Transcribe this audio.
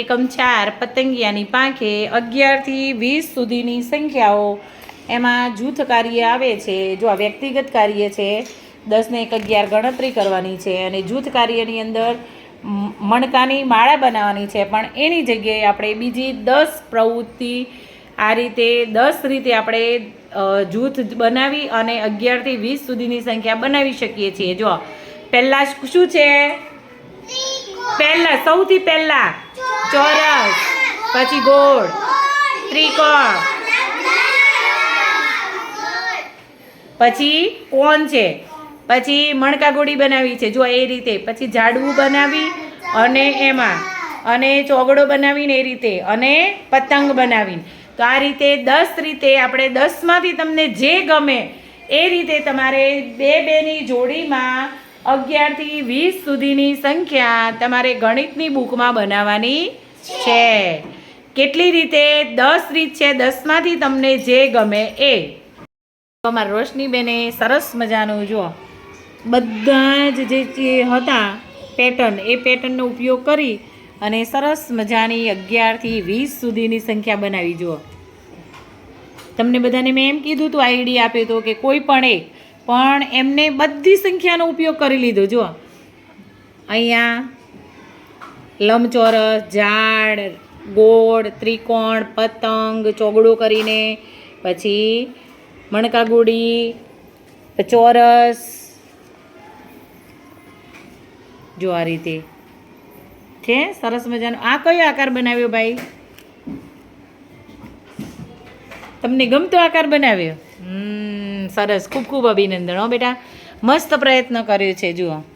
એકમ ચાર પતંગિયાની પાંખે અગિયારથી વીસ સુધીની સંખ્યાઓ એમાં જૂથ કાર્ય આવે છે. જો આ વ્યક્તિગત કાર્ય છે, દસને એક અગિયાર ગણતરી કરવાની છે અને જૂથ કાર્યની અંદર મણકાની માળા બનાવવાની છે. પણ એની જગ્યાએ આપણે બીજી દસ પ્રવૃત્તિ આ રીતે, દસ રીતે આપણે જૂથ બનાવી અને અગિયારથી વીસ સુધીની સંખ્યા બનાવી શકીએ છીએ. જો, પહેલાં શું છે? પહેલા, સૌથી પહેલા, ચોરસ, પછી ગોળ, ત્રિકોણ, પછી કોણ છે, પછી મણકા ગોળી બનાવી છે, જો એ રીતે, પછી ઝાડવું બનાવી અને એમાં, અને ચોગડો બનાવીને એ રીતે, અને પતંગ બનાવીને. તો આ રીતે દસ રીતે, આપણે દસમાંથી તમને જે ગમે, એ રીતે તમારે બે બેની જોડીમાં અગિયારથી વીસ સુધીની સંખ્યા તમારે ગણિતની બુકમાં બનાવવાની છે. કેટલી રીતે દસ રીત છે, દસમાંથી તમને જે ગમે એ. અમારા રોશનીબેને સરસ મજાનું જુઓ. બધા જ જે હતા પેટર્ન, એ પેટર્નનો ઉપયોગ કરી અને સરસ મજાની અગિયારથી વીસ સુધીની સંખ્યા બનાવી જુઓ. તમને બધાને મેં એમ કીધું હતું આઈડિયા આપ્યો હતો કે કોઈ પણ એક પણ એમને બધી સંખ્યાનો ઉપયોગ કરી લીધો, જુઓ. અહીંયા લંબચોરસ, ઝાડ, ગોળ, ત્રિકોણ, પતંગ ચોગડો કરીને, પછી મણકાગુડી, ચોરસ. જો આ રીતે. છે? સરસ મજાનો. આ કયો આકાર બનાવ્યો ભાઈ? તમને ગમતો આકાર બનાવ્યો? હમ. સરસ. ખૂબ ખૂબ અભિનંદન હો બેટા. મસ્ત પ્રયત્ન કર્યો છે જુઓ.